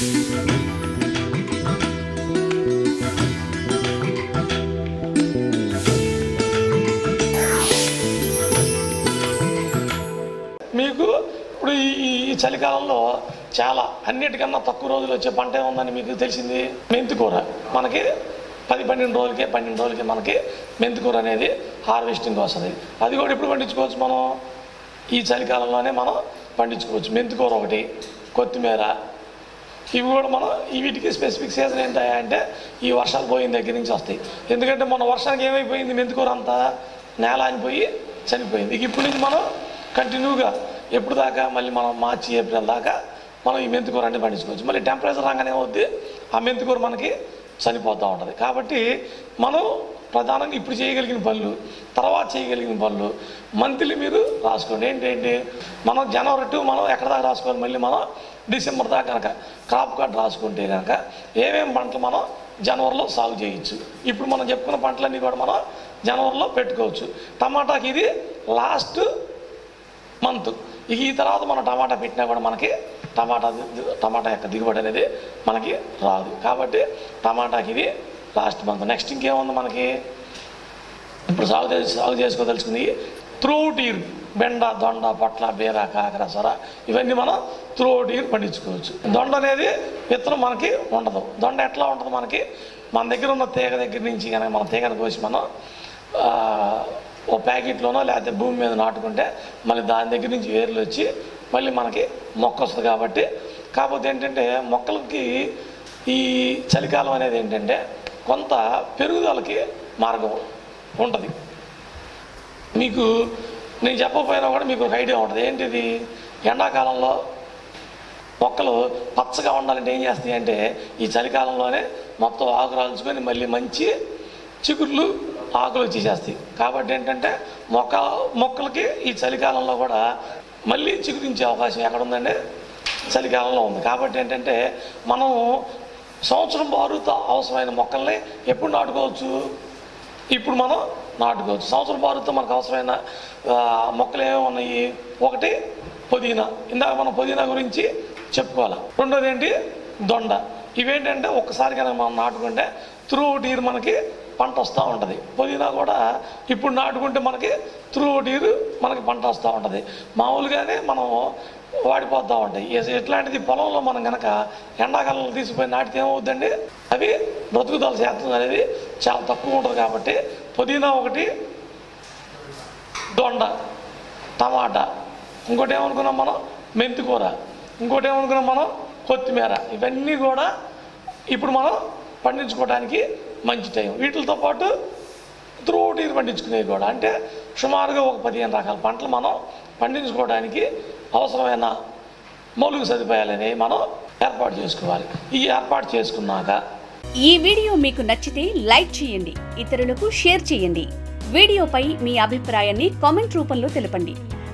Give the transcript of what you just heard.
మీకు ఇప్పుడు ఈ చలికాలంలో చాలా అన్నిటికన్నా తక్కువ రోజులు వచ్చే పంట ఏముందని మీకు తెలిసింది? మెంతికూర మనకి పది పన్నెండు రోజులకే పన్నెండు రోజులకి మనకి మెంతికూర అనేది హార్వెస్టింగ్ వస్తుంది. అది కూడా ఎప్పుడు పండించుకోవచ్చు మనం? ఈ చలికాలంలోనే మనం పండించుకోవచ్చు. మెంతికూర ఒకటి కొత్తిమీర ఇవి కూడా మనం వీటికి స్పెసిఫిక్ సీజన్ ఏంటంటే అంటే ఈ వర్షాలు పోయిన దగ్గర నుంచి వస్తాయి. ఎందుకంటే మన వర్షానికి ఏమైపోయింది? మెంతుకూర అంతా నేల అనిపోయి చనిపోయింది. ఇక ఇప్పటి నుంచి మనం కంటిన్యూగా ఎప్పుడు దాకా మళ్ళీ మనం మార్చి ఏప్రిల్ దాకా మనం ఈ మెంతికూర అంటే పండించుకోవచ్చు. మళ్ళీ టెంపరేచర్ రాగానే అవుద్ది ఆ మెంతికూర మనకి చనిపోతూ ఉంటుంది. కాబట్టి మనం ప్రధానంగా ఇప్పుడు చేయగలిగిన పనులు తర్వాత చేయగలిగిన పనులు మంత్లీ మీరు రాసుకోండి. ఏంటంటే మనం జనవరి టు మనం ఎక్కడ దాకా రాసుకోవాలి? మళ్ళీ మనం డిసెంబర్ దాకా కనుక క్రాప్ కార్డ్ రాసుకుంటే కనుక ఏమేమి పంటలు మనం జనవరిలో సాగు చేయొచ్చు? ఇప్పుడు మనం చెప్పుకున్న పంటలన్నీ కూడా మనం జనవరిలో పెట్టుకోవచ్చు. టమాటాకి ఇది లాస్ట్ మంత్. ఇక ఈ తర్వాత మనం టమాటా పెట్టినా కూడా మనకి టమాటా టమాటా యొక్క దిగుబడి అనేది మనకి రాదు. కాబట్టి టమాటాకి ఇది లాస్ట్ మంత్. నెక్స్ట్ ఇంకేముంది మనకి? ఇప్పుడు సాగు చేసి సాగు చేసుకోదలుచుకుంది త్రూఅవుట్ ఇయర్ బెండ దొండ పొట్ల బీర కాకర సొర ఇవన్నీ మనం త్రూఅవుట్ ఇయర్ పండించుకోవచ్చు. దొండ అనేది విత్తనం మనకి ఉండదు. దొండ ఎట్లా ఉంటుంది మనకి? మన దగ్గర ఉన్న తీగ దగ్గర నుంచి కనుక మన తీగను కోసి మనం ఓ ప్యాకెట్లోనో లేకపోతే భూమి మీద నాటుకుంటే మళ్ళీ దాని దగ్గర నుంచి వేర్లు వచ్చి మళ్ళీ మనకి మొక్క వస్తుంది కాబట్టి. కాకపోతే ఏంటంటే మొక్కలకి ఈ చలికాలం అనేది ఏంటంటే కొంత పెరుగుదలకి మార్గం ఉంటుంది. మీకు నేను చెప్పకపోయినా కూడా మీకు ఒక ఐడియా ఉంటుంది. ఏంటిది? ఎండాకాలంలో మొక్కలు పచ్చగా ఉండాలంటే ఏం చేస్తాయి అంటే ఈ చలికాలంలోనే మొత్తం ఆకు రాల్చుకొని మళ్ళీ మంచి చిగుర్లు ఆకులు వచ్చేసేస్తాయి. కాబట్టి ఏంటంటే మొక్క మొక్కలకి ఈ చలికాలంలో కూడా మళ్ళీ చిగురించే అవకాశం ఎక్కడుందంటే చలికాలంలో ఉంది. కాబట్టి ఏంటంటే మనం సంవత్సరం బారుతో అవసరమైన మొక్కల్ని ఎప్పుడు నాటుకోవచ్చు? ఇప్పుడు మనం నాటుకోవచ్చు. సంవత్సరం బారుతో మనకు అవసరమైన మొక్కలు ఏమేమి ఉన్నాయి? ఒకటి పుదీనా. ఇందాక మనం పుదీనా గురించి చెప్పుకోవాలి. రెండోది ఏంటి? దొండ. ఇవేంటంటే ఒక్కసారి కనుక మనం నాటుకుంటే త్రూ ఇయర్ మనకి పంట వస్తూ ఉంటుంది. పుదీనా కూడా ఇప్పుడు నాటుకుంటే మనకి త్రూ ఇయర్ మనకి పంట వస్తూ ఉంటుంది. మామూలుగానే మనం వాడిపోతూ ఉంటాయి. ఇట్లాంటిది ఎట్లాంటిది పొలంలో మనం కనుక ఎండాకాలంలో తీసుకుపోయి నాటితే ఏమవుద్దండి? అవి బ్రతుకుదల శాతం అనేది చాలా తక్కువ ఉంటుంది కాబట్టి పుదీనా ఒకటి దొండ టమాటా ఇంకోటి ఏమనుకున్నాం మనం? మెంతికూర ఇంకోటి ఏమనుకున్నాం మనం? కొత్తిమీర. ఇవన్నీ కూడా ఇప్పుడు మనం పండించుకోవడానికి మంచి టైం వీటితో పాటు త్రూఅవుట్ ఇయర్ పండించుకునేవి కూడా. అంటే సుమారుగా ఒక పదిహేను రకాల పంటలు మనం పండించుకోవడానికి అవసరమైన మౌలిక సదుపాయాలని మనం ఏర్పాటు చేసుకోవాలి. ఈ ఏర్పాటు చేసుకున్నాక ఈ వీడియో మీకు నచ్చితే లైక్ చేయండి ఇతరులకు షేర్ చేయండి. వీడియోపై మీ అభిప్రాయాన్ని కామెంట్ రూపంలో తెలపండి.